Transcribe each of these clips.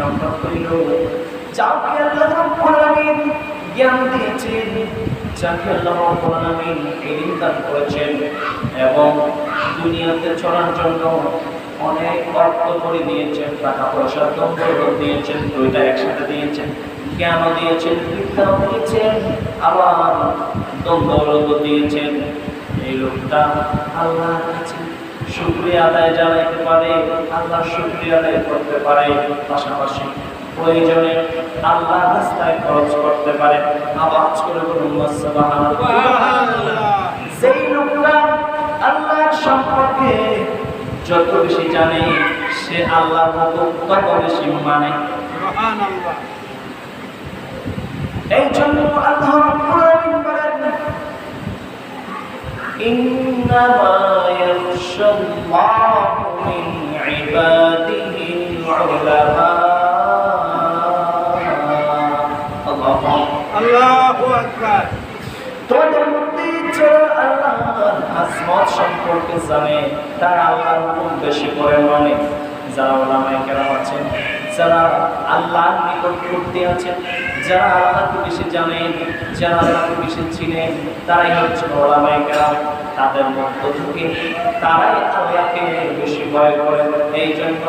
নম্বর দিয়েছেন অনেক অর্থ করে দিয়েছেন টাকা পয়সা দৌলত দিয়েছেন, দুইটা একসাথে দিয়েছেন, জ্ঞানও দিয়েছেন দিয়েছেন, আবার দৌলত দিয়েছেন। এই লোকটা আল্লাহর কাছে শুক্রিয়া আদায় জানাইতে পারে আল্লাহ শুক্রিয়া আদায় করতে পারে। পাশাপাশি প্রয়োজনে আল্লাহ রাস্তায় খরচ করতে পারে। আওয়াজ করে বলুন সেই লোকটা আল্লাহর সম্পর্কে যত বেশি জানে সে আল্লাহর মতো তত বেশি মানে। এই জন্য আল্লাহ عباده العلماء الله আল্লাহু আকবার তোমাদের মধ্যে যারা আল্লাহর আসমত সম্পর্কে জানে তারা আল্লাহর হুকুম বেশি করে মানে যারা ওলামায়ে কেরাম আছেন যারা আল্লাহর নিকটবর্তী আছেন যারা আল্লাহকে বেশি জানেন যারা আল্লাহকে বেশি চিনেন তারাই হচ্ছে ওলামায়ে কেরাম তাদের মধ্য থেকে তারাই আল্লাহকে বেশি ভয় করে। এই জন্য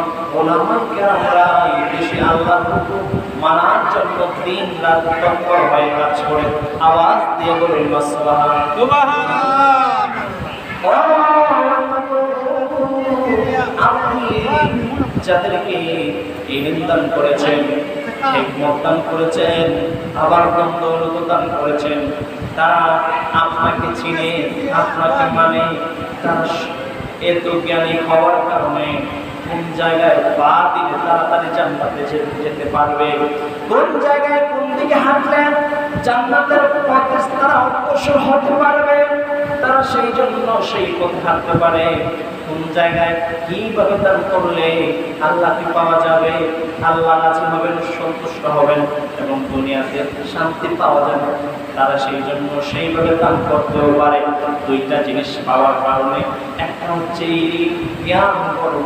বেশি আল্লাহর হুকুম মানার জন্য দিন রাত তৎপর হয়ে কাজ করে। আওয়াজ দিয়ে বলুন আপনি যাদেরকে ইলম করেছেন দান করেছেন আবার দৌলত দান করেছেন। তারা আপনাকে চিনে, আপনাকে মানে এত জ্ঞানী হওয়ার কারণে কোন জায়গায় পা দিলে তাড়াতাড়ি জান্নাতে যেতে পারবে? কোন জায়গায় কোন দিকে হাঁটলে জান্নাতের তারা অগ্রসর হতে পারবে? তারা সেই জন্য সেই পথে হাঁটতে পারে। কোন জায়গায় কীভাবে দান করলে আল্লাহকে পাওয়া যাবে? আল্লাহ রাজি হবেন, সন্তুষ্ট হবেন এবং দুনিয়াতে শান্তি পাওয়া যাবে। তারা সেই জন্য সেইভাবে দান করতেও পারে। দুইটা জিনিস পাওয়ার কারণে একটা হচ্ছে এই জ্ঞান করব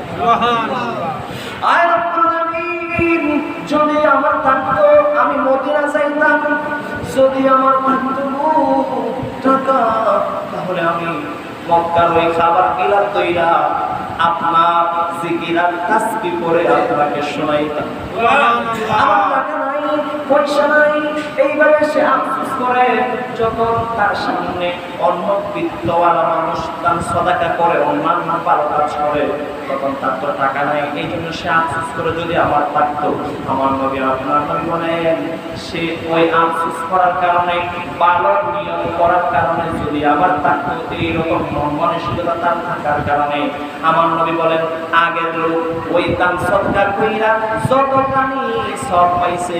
রব্বুল যদি আমার থাকতো আমি মদিনা যাইতাম। যদি আমার থাকতো টাকা তাহলে আমি মক্কার ওই খাবার গিলা তৈরা আপনার জিকিরার কি করে আপনাকে শোনাইতাম। আমার টাকা নাই পয়সা নাই এইভাবে সে আফসোস করে যখন তার সামনে অন্য বিত্তওয়ালা মানুষ তার সদাকা করে, অন্যান্য ভালো কাজ করে, তখন তার তো টাকা নাই। এই জন্য সে আফসোস করে যদি আমার থাকতো আমার নবী আপনার নবী বলেন, সে ওই আফসোস করার কারণে ভালো নিয়ম করার কারণে যদি আমার থাকতো এইরকম মন মানসিকতা তার থাকার কারণে, আমার নবী বলেন, আগের লোক ওই দান সৎকার কইরা যত কানি সব পাইছে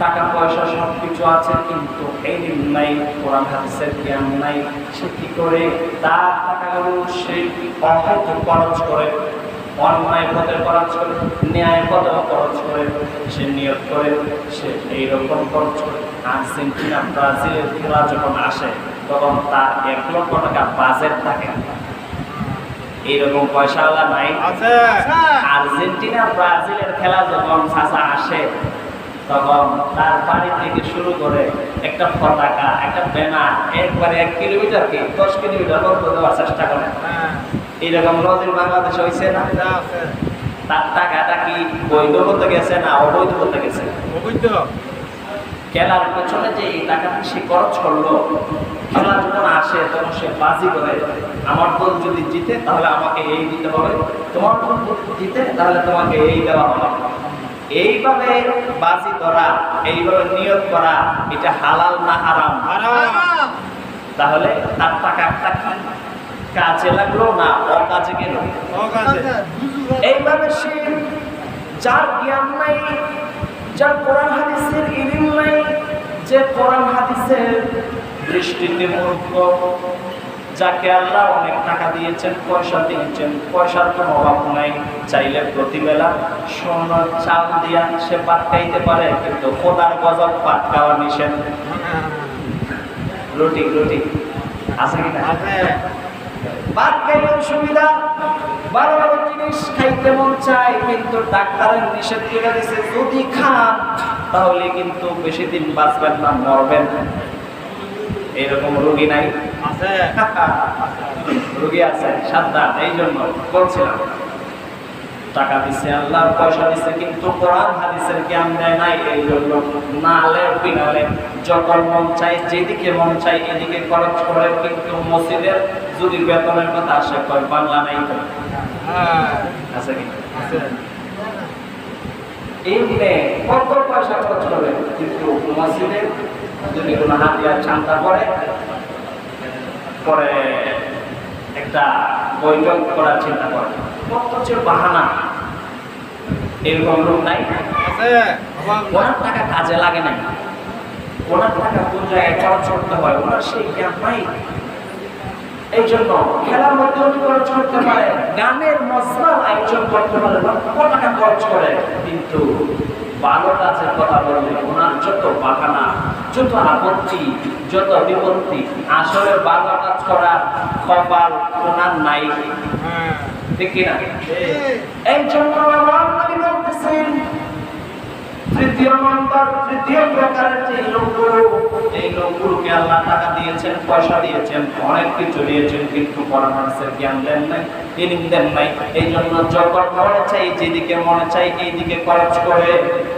টাকা পয়সা সব কিছু আছে কিন্তু এলিম নাই কোরআন হাদিসের জ্ঞান নাই। সে কি করে? তার টাকাগুলো সে অহত খরচ করে অন্যায় পথে খরচ করে ন্যায় পথে খরচ করে সে নিয়োগ করে সে এইরকম খরচ করে। আর্জেন্টিনা ব্রাজিলের খেলা যখন আসে তখন তার এক লক্ষ টাকা বাজেট থাকে। এইরকম পয়সাওয়ালা নাই। আর্জেন্টিনা ব্রাজিলের খেলা যখন চাচা আসে তখন তার বাড়ি থেকে শুরু করে একটা পতাকা একটা ব্যানার একবারে এক কিলোমিটার কি? দশ কিলোমিটার লক্ষ্য দেওয়ার চেষ্টা করে। হ্যাঁ। এইরকম নদীর বাংলাদেশে হয়েছে না? তার টাকাটা কি বৈধ করতে গেছে না অবৈধ করতে গেছে? অবৈধ। খেলার পেছনে যে এই টাকাটা সে খরচ করল খেলা যখন আসে তখন সে বাজি করে আমার দল যদি জিতে তাহলে আমাকে এই দিতে হবে। তোমার দল যদি জিতে তাহলে তোমাকে এই দেওয়া হবে। এইভাবে বাজি ধরা এইভাবে নিয়োগ করা এটা হালাল না হারাম? তাহলে তার টাকাটা কি? কাজে লাগল না অকাজে গেল? এইভাবে সে যার জ্ঞান নাই যার কোরআন হাদিসের ইলিম নাই যে কোরআন হাদিসের দৃষ্টিতে মূর্খ যাকে আল্লাহ অনেক টাকা দিয়েছেন, পয়সা দিয়েছেন, পয়সার কোনো অভাব নাই। চাইলে প্রতিবেলা সোনা, চাল দিয়া সে পাট খাইতে পারে, কিন্তু খোদার গজব পাট খাওয়া নিষেধ। রুটি রুটি, আছে কিনা ভাত খাইলেও সুবিধা, ভালো ভালো জিনিস খাইতে মন চায়, কিন্তু ডাক্তারের নিষেধ করে দিছে, যদি খান, তাহলে কিন্তু বেশি দিন বাঁচবেন না, মরবেন এরকম রোগী নাই। আছে? রোগী আছে সাবধান এই জন্য বলছিলাম। টাকা দিছে আল্লাহ পয়সা দিছে কিন্তু কোরআন হাদিসের জ্ঞান দেয় নাই এই জন্য নালে বিনালে যখন মন চাই যেদিকে মন চাই এদিকে খরচ করে কিন্তু মসজিদের যদি বেতনের কথা আসে কয় বাংলা নাই হ্যাঁ। আছে কি? কত পয়সা খরচ করবে কিন্তু মসজিদে যদি কোনো হাতিয়ার চান্দা করে পরে একটা বৈঠক করার চিন্তা করে। কত বাহানা। এরকম লোক নাই। ওনার টাকা কাজে লাগে নাই। ওনার টাকা কোন জায়গায় খরচ করতে হয় ওনার সেই জ্ঞান নাই। এই জন্য খেলার মধ্যে উনি খরচ করতে পারে গানের মশলার আয়োজন করতে পারে লক্ষ টাকা খরচ করে। কিন্তু কথা বললে ওনার যত বাহানা যত আপত্তি, যত বিপত্তি আসলে কাজ করার কপাল ওনার নাই। পয়সা দিয়েছেন, অনেক কিছু দিয়েছেন, কিন্তু পরামর্শের জ্ঞান দেন নাই দেন নাই। এই জন্য যখন মনে চাই, যেদিকে মনে চাই, এইদিকে খরচ করে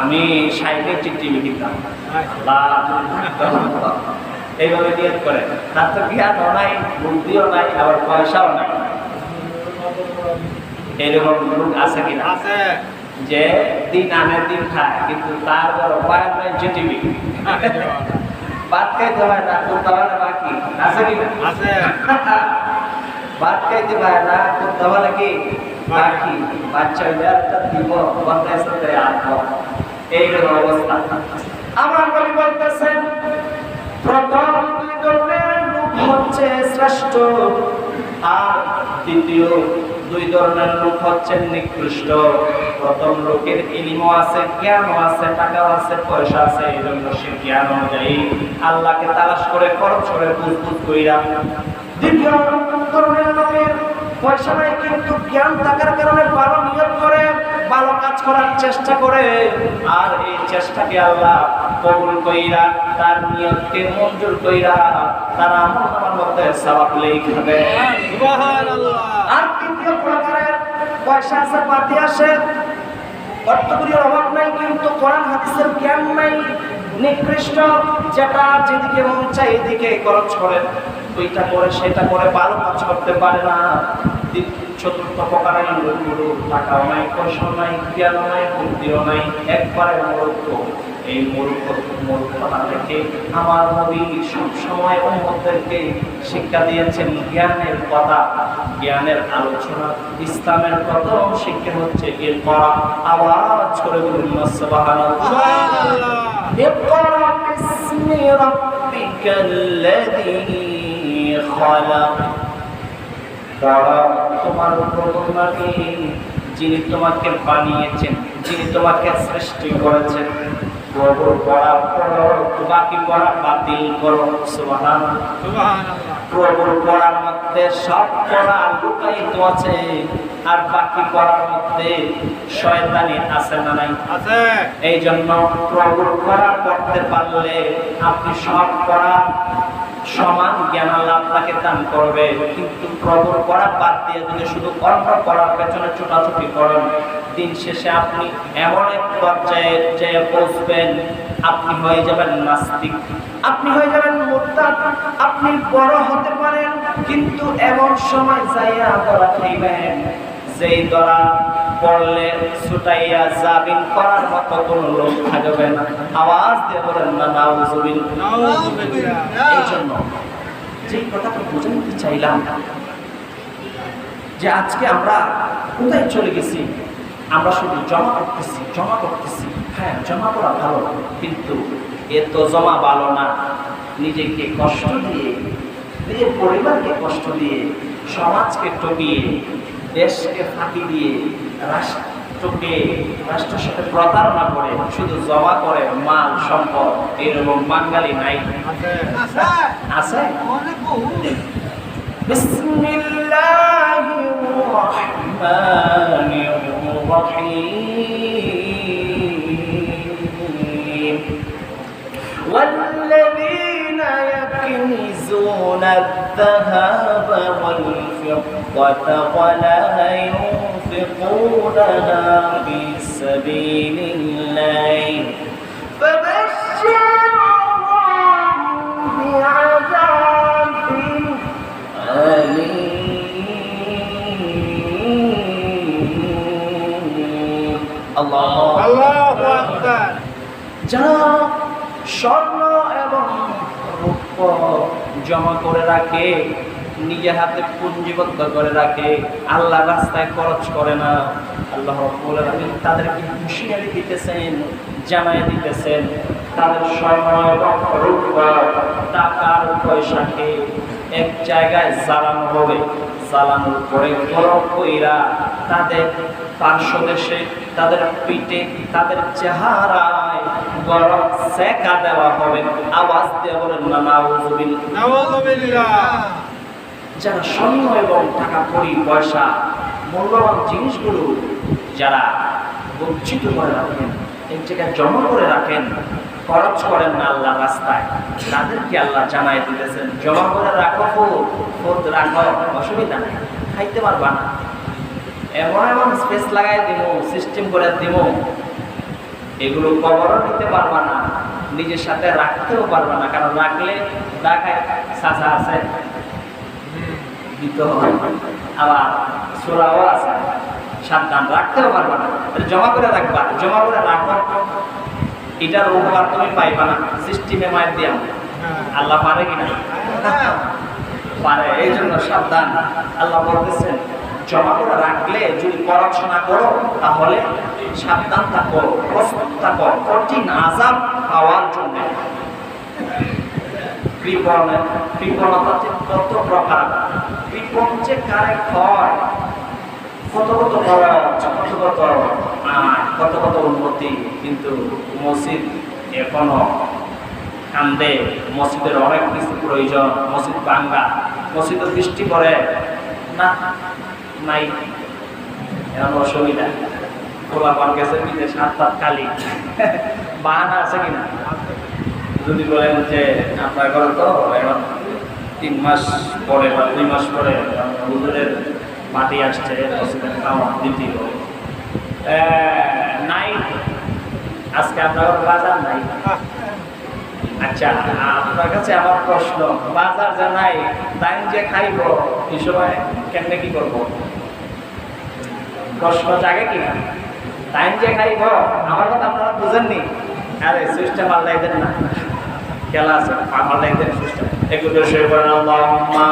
আমি যে টিভি কিনতাম। এইভাবে নিয়োগ করে। তার তো জ্ঞানও নাই বুদ্ধিও নাই আবার পয়সাও নাই। এরকম লোক আছে কিনা? আছে। যে দিন আনে দিন খায় কিন্তু তার পায়ের নাই যে টিভি ভাত খাইতে হয় না করতে হয় না বাকি আছে কি না? আছে। ভাত খাইতে পারে না করতে হয় কি? বাকি বাচ্চা দিব বন্ধায় সাথে আর নিকৃষ্ট। প্রথম লোকের ইলিমও আছে, জ্ঞানও আছে, টাকাও আছে, পয়সা আছে এই জন্য সে জ্ঞান অনুযায়ী আল্লাহকে তালাশ করে খরচ করে দ্বিতীয় ধরনের লোকের পয়সা নাই, কিন্তু জ্ঞান থাকার কারণে ভালো নিয়োগ করে, ভালো করার চেষ্টা করে আর এই চেষ্টাকে আল্লাহ কবুল কইরা তার নিয়তকে মঞ্জুর কইরা তার আমল নামার মধ্যে সবাব সুবহানাল্লাহ। আর তৃতীয় প্রকারের পয়সা আছে পাতি আসে অর্থকরীর অভাব নাই কিন্তু কোরআন হাদিসের জ্ঞান নাই নিকৃষ্ট যেটা যেদিকে মন চাই এদিকে খরচ করে। ওইটা করে সেটা করে ভালো কাজ করতে পারে না। চতুর্থ প্রকারের লোকগুলো টাকাও নাই পয়সাও নাই জ্ঞানও নাই বুদ্ধিও নাই একবারে মূর্খ এই মূর্খ মূর্খতা থেকে আমার নবী সবসময় উম্মতদেরকে শিক্ষা দিয়েছেন জ্ঞানের কথা জ্ঞানের আলোচনা ইসলামের প্রথম শিক্ষা হচ্ছে এর করা আওয়াজ করে বলুন সুবহানাল্লাহ সুবহানাল্লাহ اقرأ باسم ربك الذي خلق তোমার যিনি তোমাকে বানিয়েছেন যিনি তোমাকে সৃষ্টি করেছেন প্রভুর পড়া পড়ো বাকি পড়া বাতিল করো সুবহান সুবহানাল্লাহ পড়ার মধ্যে সব পড়া লুকায়িত আছে আর বাকি পড়ার মধ্যে শয়তানি আছে না নাই? আছে। এই জন্য প্রভুর পড়া পড়তে পারলে আপনি সব পড়া সমান জ্ঞান আল্লাহ আপনাকে দান করবে। কিন্তু প্রভুর পড়া বাদ দিয়ে যদি শুধু অন্য পড়ার পেছনে ছোটাছুটি করেন, দিন শেষে আপনি এমন এক পর্যায়ে যে পৌঁছবেন, আপনি হয়ে যাবেন নাস্তিক। আপনি হয়ে যাবেন মোরতাদ। আপনি বড় হতে পারেন, কিন্তু এমন সময় যাইয়া বলা খাইবেন যেই দরা পড়লে ছুটাইয়া জাবিন করার মতো কোন লোক থাকবে না। আওয়াজ দিয়ে বলেন না নাউজুবিল এই জন্য যেই কথাটা বোঝাতে চাইলাম যে আজকে আমরা কোথায় চলে গেছি? আমরা শুধু জমা করতেছি জমা করতেছি। হ্যাঁ জমা করা ভালো কিন্তু এ তো জমা ভালো না। নিজেকে কষ্ট দিয়ে নিজের পরিবারকে কষ্ট দিয়ে সমাজকে টপিয়ে দেশকে ফাঁকি দিয়ে রাষ্ট্রকে রাষ্ট্রের সাথে প্রতারণা করে শুধু জমা করে মাল সম্পদ এরকম বাঙালি নাই আছে আছে بسم الله الرحمن الرحيم والذين يكنزون الذهب والفضة ولا ينفقونها في سبيل الله فبشرهم بعذاب أليم الله আল্লাহু আকবার যারা স্বর্ণ এবং রৌপ্য জমা করে রাখে নিজের হাতে পুঞ্জীবদ্ধ করে রাখে, আল্লাহ রাস্তায় খরচ করে না। আল্লাহ আলামিন তাদেরকে হুঁশিয়ারি দিতেছেন জানাই দিতেছেন, তাদের রৌপ্য টাকার পয়সাকে এক জায়গায় জ্বালানো হবে। জ্বালানোর পরে গরম কইরা তাদের পার্শ্ব দেশে তাদের পিঠে তাদের চেহারায় গরম সেকা দেওয়া হবে। আওয়াজ দিয়ে বলেন না নাউজুবিল যারা স্বর্ণ এবং টাকা কড়ি পয়সা মূল্যবান জিনিসগুলো যারা গচ্ছিত করে রাখেন এক জায়গায় জমা করে রাখেন খরচ করেন না আল্লাহ রাস্তায়। তাদেরকে আল্লাহ জানাই দিতেছেন জমা করে রাখো ফুল রাখো অসুবিধা নেই খাইতে পারবা না। এমন এমন স্পেস লাগাই দিব সিস্টেম করে দিব এগুলো কবরও নিতে পারবা না, নিজের সাথে রাখতেও পারবা না, কারণ রাখলে ডাকায় সাজা আছে। দিতে হবে। আবার সোরাও আছে, সাবধান রাখতেও পারবা না। জমা করে রাখবা, জমা করে রাখো এটার উপকার তুমি পাইবা না সিস্টেমে মায়ের দিয়া। আল্লাহ পারে কিনা? পারে এই জন্য সাবধান। আল্লাহ বলতেছেন জমা করে রাখলে যদি পড়াশোনা করো, তাহলে সাবধান থাকো, প্রস্তুত থাকো। কঠিন আজাব পাওয়ার জন্য। কত যে কারে কত উন্নতি। কিন্তু মসজিদ কান্দে। মসজিদের অনেক কিছু প্রয়োজন। মসজিদ ভাঙ্গা। মসজিদে বৃষ্টি পড়ে। না নাই। এমন অসুবিধা। খোলা পান গেছে বিদেশ, হাত খালি বাহানা আছে কিনা? যদি বলেন যে আপনার ঘরে তো, এখন তিন মাস পরে বা দুই মাস পরে হুজুরের মাটি আসছে দ্বিতীয়। নাই। আজকে আপনার বাজার নাই। আচ্ছা আপনার কাছে আমার প্রশ্ন, বাজার যে নাই যে খাইব এই সময় কেমনে কি করব? প্রশ্ন জাগে কিনা তাই যে খাইব, আমার কথা আপনারা বুঝেননি? আরে, সুইচটা পাল্টাই দেন না। খেলা আছে, পাল্টাই দেন সুইচটা। একটু বেশি করেন আল্লাহুম্মা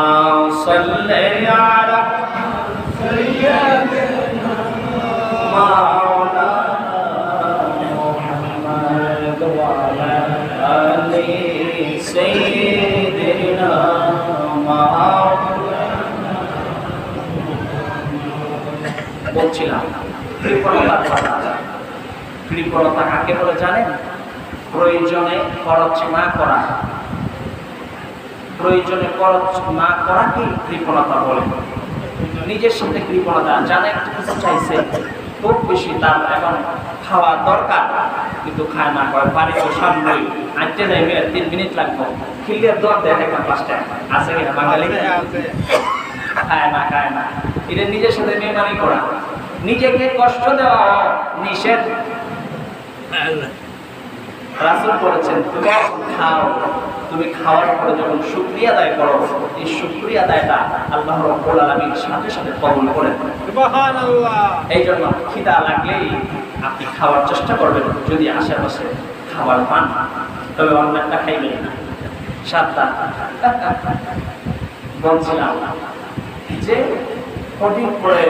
বলছিলাম কৃপণতার কথা। কৃপণতা কাকে বলে জানেন? প্রয়োজনে খরচ না করা। প্রয়োজনে খরচ না করাকে কৃপণতা বলে। নিজের সাথে কৃপণতা জানে একটু কিছু চাইছে খুব বেশি তার এখন খাওয়া দরকার কিন্তু খায় না করে পানি তো সামনেই আনতে যাইবে তিন মিনিট লাগবে। খিলিয়ে দর দেয় একটা পাঁচটা আছে বাঙালি। খায় না খায় না। এটা নিজের সাথে বেমানি করা। নিজেকে কষ্ট দেওয়া নিষেধ। রাসুল বলেছেন তুমি খাও তুমি খাওয়ার পরে যখন শুক্রিয়া আদায় করো এই শুক্রিয়া আদায়টা আল্লাহ রব্বুল আলামিন সাথে সাথে কবুল করেন সুবহানাল্লাহ। এই জন্য খিদা লাগলেই আপনি খাওয়ার চেষ্টা করবেন যদি আশেপাশে খাবার পান। তবে অন্যটা খাইবেন না। সাতটা। বলছিলাম যে কদিন পরে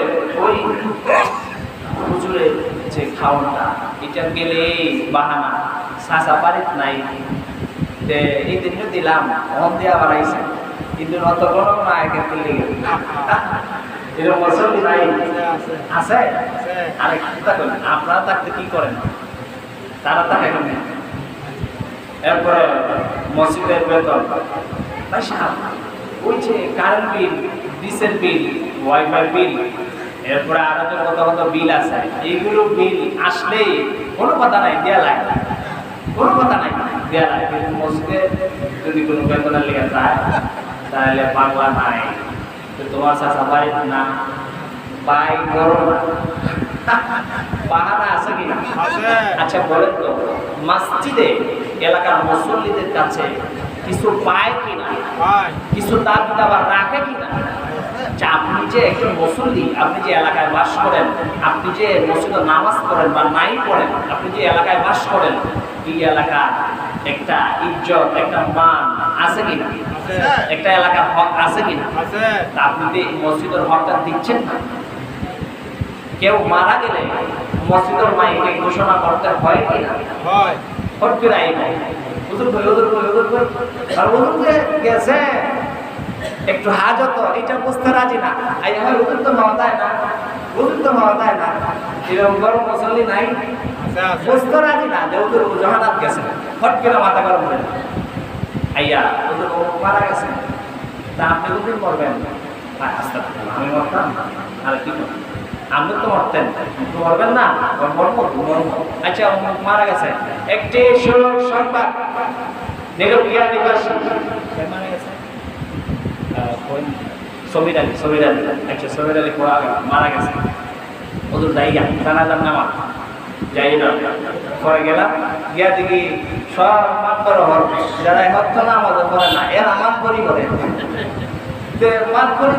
ওই হুজুরের যে খাওয়াটা এটা গেলে বাহানা। সাসা পারিত নাই। এই দিনও দিলাম অন দিয়ে আবার আইসে। কিন্তু অত গরম না, একে তুলে এরকম মুসল্লি নাই। আছে। আরে চিন্তা আপনারা থাকতে কি করেন? তারা থাকে এরপরে মসজিদের বেতন সাহেব ওই যে current bill diesel bill WiFi bill এরপরে আরও যে কত কত বিল আছে। এইগুলো বিল আসলেই কোনো কথা নাই দেয়া লাগে। কোনো কথা নাই দেয়া লাগে। কিন্তু মসজিদে যদি কোনো বেতনের লেগে যায় তাহলে বাংলা নাই। তো তোমার চাষা বাড়িতে না পাই গরম বাহানা আছে কিনা? আচ্ছা বলেন তো মসজিদে এলাকার মুসল্লিদের কাছে কিছু পায় কিনা? ভাই, কিছু তার আবার রাখে কিনা আচ্ছা, আপনি যে একজন মুসল্লি আপনি যে এলাকায় বাস করেন আপনি যে মসজিদে নামাজ পড়েন বা নাই পড়েন আপনি যে এলাকায় বাস করেন এই এলাকা একটা ইজ্জত একটা মান আছে কিনা একটা এলাকার হক আছে কিনা আপনি যে মসজিদের হকটা দিচ্ছেন না কেউ মারা গেলে মসজিদের মাইকে ঘোষণা করতে হয় কিনা হয়। হট করে আইব হুজুর কই হুজুর একটু হাজত এটা বুঝতে রাজি না। আই হয় হুজুর তো মাওতায় না, হুজুর তো মাওতায় না। এরকম গরম মুসল্লি নাই। বুঝতে রাজি না যে হুজুর জাহানাত গেছে। হট করে মাথা গরম হয়ে আইয়া হুজুর মারা গেছে। তা আপনি হুজুর করবেন আমি মরতাম আর কি করতাম? আপনি তো মরতেন মরবেন না? মরবো। আচ্ছা মারা গেছে। একটি সংবাদ। নিরবিয়া নিবাসী মারা গেছে? সমীর আলী সমীর আলী। আচ্ছা সমীর আলী মারা পরে গেলাম, গিয়া দেখি সব মান করে যারা হত্য না আমাদের করে না, এরা মান করি করে যে মান করি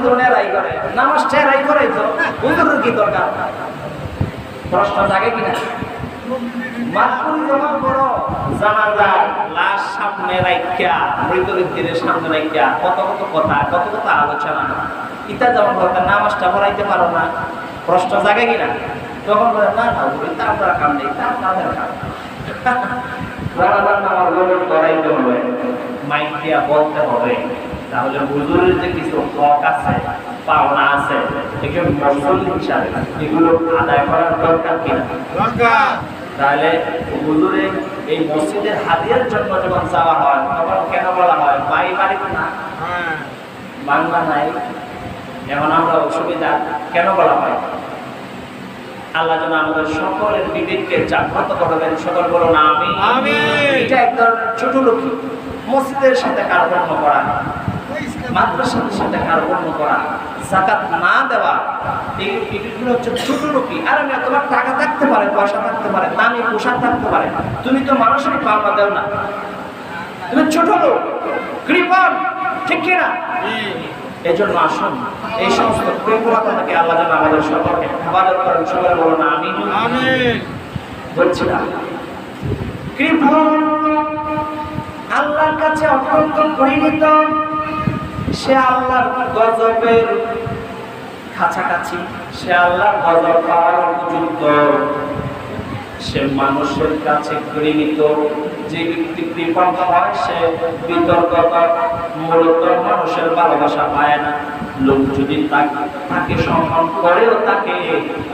করে। নামাজ রাই করে তো হুজুরের কি দরকার? প্রশ্ন জাগে কিনা? মান করি জমা করো জানাজা লাশ সামনে রাখিয়া মৃত সামনে রাখিয়া কত কত কথা কত কত আলোচনা। ইতা যেমন দরকার নামাজটা পড়াইতে পারো না। প্রশ্ন জাগে কিনা? তখন বলে না না বলি তা কাম নেই তা তাদের কাম জানাজার নামাজ করাইতে হবে। মাইক দিয়া বলতে হবে। তাহলে হুজুরের যে কিছু হক আছে পাওনা আছে এগুলো মুসল্লি হিসাবে এগুলো আদায় করার দরকার কিনা? তাহলে হুজুরে এই মসজিদের হাদিয়ার জন্য যখন যাওয়া হয় তখন কেন বলা হয় বাড়ি বাড়িতে না? হ্যাঁ। বাংলা নাই। এখন আমরা অসুবিধা কেন বলা হয়? আল্লাহ যেন আমাদের সকলের বিবেককে জাগ্রত করবেন সকল বলো না আমি এটা এক ধরনের ছোট লোকই মসজিদের সাথে কারণ করা। মাদ্রাসার সাথে কারকর্ম করা জাকাত না দেওয়া এই এগুলো হচ্ছে ছোট লোকই। আর আমি তোমার টাকা থাকতে পারে পয়সা থাকতে পারে দামি পোশাক থাকতে পারে তুমি তো মানুষের পাওনা দেও না। তুমি ছোট লোক কৃপণ ঠিক কিনা? এই জন্য আসুন এই সমস্ত কৃপণতা থেকে আল্লাহ যেন আমাদের সকলকে হেফাজত করেন। সকলে বলুন আমি আমিন। বলছিলাম কৃপণ কাছে অত্যন্ত পরিণত সে আল্লাহর গজবের কাছাকাছি, সে আল্লাহর গজব পাওয়ার উপযুক্ত। সে মানুষের কাছে ঘৃণিত। যে ব্যক্তি কৃপণ হয়, সে বিতর্কত মূলত মানুষের ভালোবাসা পায় না। লোক যদি তাকে সম্মান করেও তাকে,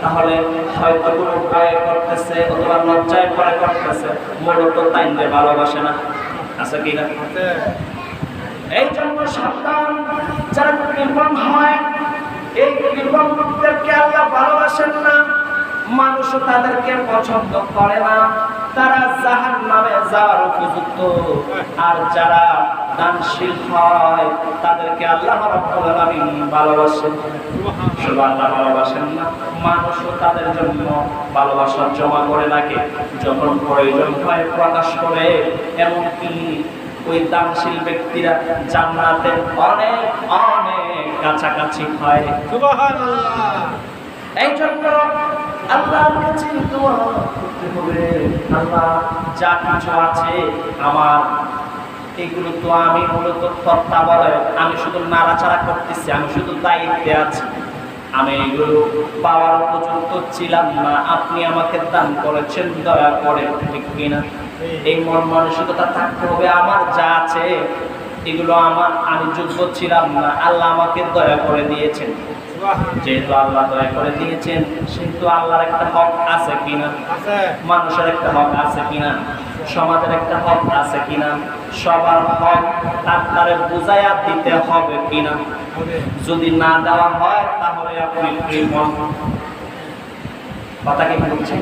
তাহলে হয়তো কোনো ভয় করতেছে অথবা লজ্জায় ভয় করতেছে। মূলত তাইলে ভালোবাসে না। আছে কি না এই জন্য সাবধান, যারা কৃপণ হয়, এই লোকদেরকে আল্লাহ ভালোবাসেন না তাদেরকে পছন্দ করে না। তারা জাহান নামে যাওয়ার উপযুক্ত। আর যারা দানশীল হয়, তাদেরকে আল্লাহ ভালোবাসেন। শুধু আল্লাহ ভালোবাসেন না, মানুষও তাদের জন্য ভালোবাসা জমা করে রাখে। যখন প্রয়োজন হয় প্রকাশ করে, এমনকি ওই দানশীল ব্যক্তিরা জান্নাতের অনেক অনেক কাছাকাছি হয়। এই জন্য আল্লাহর কাছে দোয়া করতে হবে। আল্লাহ যা কিছু আছে আমার এগুলো তো আমি মূলত তত্ত্বাবধায়ক। আমি শুধু নাড়াচাড়া করতেছি আমি শুধু দায়িত্বে আছি। আমি এগুলো পাওয়ার উপযুক্ত ছিলাম না। আপনি আমাকে দান করেছেন দয়া করে ঠিক কিনা? এই মন মানসিকতা থাকতে হবে আমার যা আছে এগুলো আমার আমি যোগ্য ছিলাম না আল্লাহ আমাকে দয়া করে দিয়েছেন। যেহেতু আল্লাহ দয়া করে দিয়েছেন সেহেতু আল্লাহর একটা হক আছে কিনা? মানুষের একটা হক আছে কিনা? সমাজের একটা হক আছে কিনা? সবার হক তার বুঝাইয়া দিতে হবে কিনা? যদি না দেওয়া হয় তাহলে আপনি কথা কি বলছেন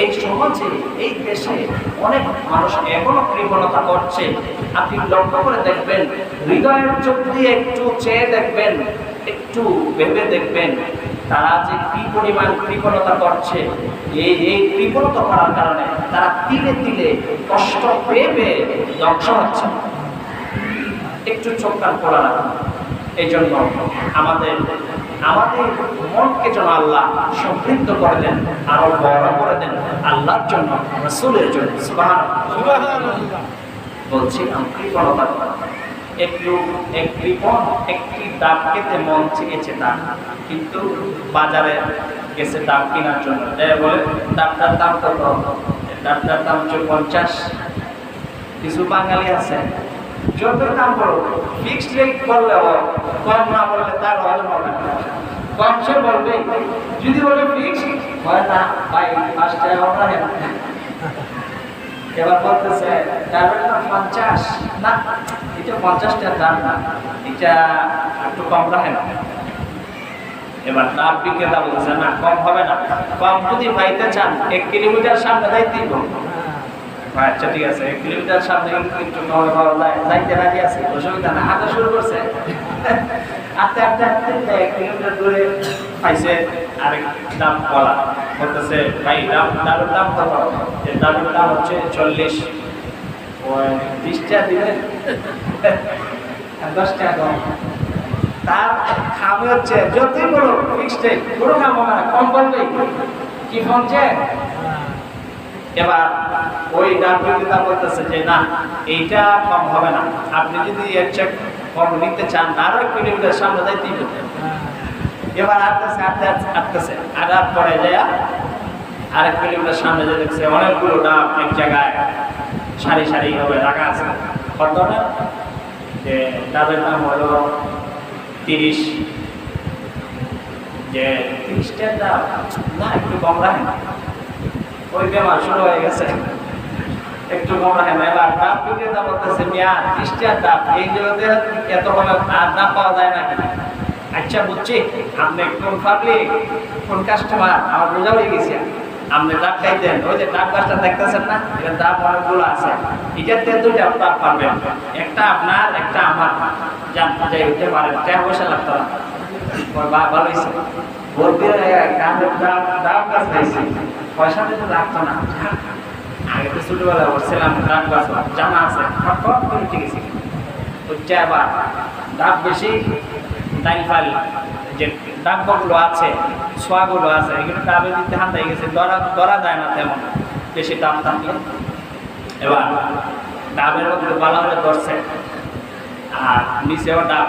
এই সমাজে, এই দেশে অনেক মানুষ এখনও কৃপণতা করছে। আপনি লক্ষ্য করে দেখবেন, হৃদয়ের চোখ দিয়ে একটু চেয়ে দেখবেন, একটু ভেবে দেখবেন, তারা যে কি পরিমাণ কৃপণতা করছে। এই এই কৃপণতা করার কারণে তারা তিলে তিলে কষ্ট পেয়ে পেয়ে ধ্বংস হচ্ছে। একটু চোখ কান রাখুন। এই জন্য আমাদের আমাদের মনকে যেন আল্লাহ সমৃদ্ধ করে দেন, আরও বড় করে দেন, আল্লাহর জন্য, রসুলের জন্য বলছিলাম কৃপণতা একটু, এক কৃপণ একটি ডাব খেতে মন চেয়েছে তার, কিন্তু বাজারে গেছে ডাব কেনার জন্য। বলে, ডাবটার দাম কত? ডাবটার দাম হচ্ছে পঞ্চাশ। কিছু বাঙালি আছে যত দাম করো ফিক্সড রেট করলে হয়, কম না বললে তার হজম হবে না। কম সে বলবে, যদি বলে ফিক্সড হয় না, ভাই, পাঁচ টাকা আমরা হেন এবার বলতেছে ডাবের দাম পঞ্চাশ? না, এটা পঞ্চাশটা দাম না, এটা একটু কম রাখেন। এবার ডাব বিক্রেতা বলতেছে, না, কম হবে না। কম যদি পাইতে চান, এক কিলোমিটার সামনে দিব। আচ্ছা ঠিক আছে। এক কিলোমিটার সামনে একটু যাইতে রাজি আছে অসুবিধা না হাঁটা শুরু করছে। আস্তে আস্তে আস্তে এক কিলোমিটার দূরে পাইছে আরেক দাম বলা বলতেছে, ভাই, দাম ডাবের দাম কত? ডাবের দাম হচ্ছে চল্লিশ ওই বিশ টাকা দিবেন দশ টাকা কম। তার খাবে হচ্ছে, যতই বলো ফিক্সড কোনো হবে না, কম বলবেই কি ফোনছে এবার ওই ডাক বিক্রেতা বলতেছে যে, না, এইটা কম হবে না। আপনি যদি এর চেয়ে কম নিতে চান, আরও এক কিলোমিটার সামনে যাইতেই এবার আটতেছে আটতে আটতেছে আটার পরে যায়, আরেক কিলোমিটার সামনে যে দেখছে অনেকগুলো ডাব এক জায়গায় সারি সারি হবে রাখা আছে। কত যে ডাবের দাম হলো তিরিশ। যে তিরিশটার দাম না, একটু কম রাখেন। ওই বেমার শুরু হয়ে গেছে। একটু কম রাখেন এবার ডাব বিক্রেতা বলতেছে, মিয়া ত্রিশটার ডাব এই জগতে এত কমে আর ডাব পাওয়া যায় নাকি আচ্ছা বুঝছি। আপনি কোন পাবলিক কোন কাস্টমার আমার বোঝা হয়ে গেছে। আপনি ডাব খাইতেন ওই যে ডাব গাছটা দেখতেছেন না এটা ডাব অনেকগুলো আছে। এটাতে দুইটা ডাব পারবেন। একটা আপনার, একটা আমার। জানতে যাই হইতে পারেন টাকা পয়সা লাগতো না। ভালো হয়েছে। ডাব গাছ খাইছি। পয়সা দিতে লাগতো না আগে তো ছোটবেলা বলছিলাম ডাব গাছ জানা আছে ফট করে আবার ডাব বেশি ডাইল ফাইল যে ডাব্বাগুলো আছে, ছোয়াগুলো আছে, এগুলো ডাবে দিতে হাত হয়ে গেছে, ধরা যায় না তেমন, বেশি দাম থাকলে এবার ডাবের মধ্যে ভালো হলে ধরছে, আর নিচেও ডাব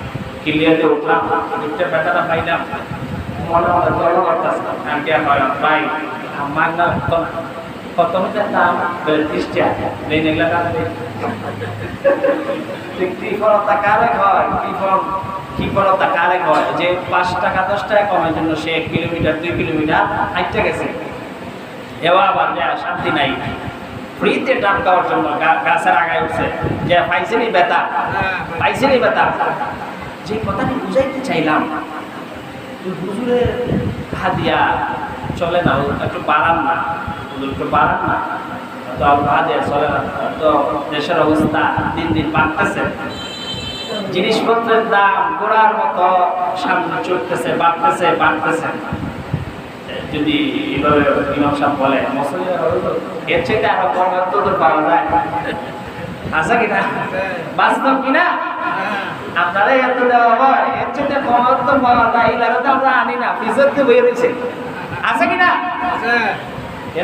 ক্লিয়ারে উঠলাম উঠতে ব্যথাটা পাইলাম। কারে যে পাঁচ টাকা, দশ টাকা কমের জন্য সে এক কিলোমিটার, দুই কিলোমিটার হাঁটতে গেছে। এবার শান্তি নাই। ফ্রিতে ডাব খাওয়ার জন্য গাছের আগায় উঠছে। যে পাইছেনি বেতা পাইছেনি বেতা যে কথাটি বুঝাইতে চাইলাম তুই হুজুরে হাদিয়া চলে না, একটু বাড়ান না একটু বাড়ান না, তো হাদিয়া চলে না। তো দেশের অবস্থা দিন দিন বাড়তেছে। জিনিসপত্রের দাম গোড়ার মতো, সামনে চড়তেছে বাড়তেছে বাড়তেছে। যদি এইভাবে ইমাম সাহেব বলে মুসলিমের এর চাইতে আরও তো পাওয়া যায়। আছে কিনা? বাস্তব কিনা? আপনারা এত দেওয়া হয় এর চেয়ে কম তো পাওয়া যায় এই লাগাতে আমরা আনি না ফিজর তো বেরিয়েছে রয়েছে আছে কিনা?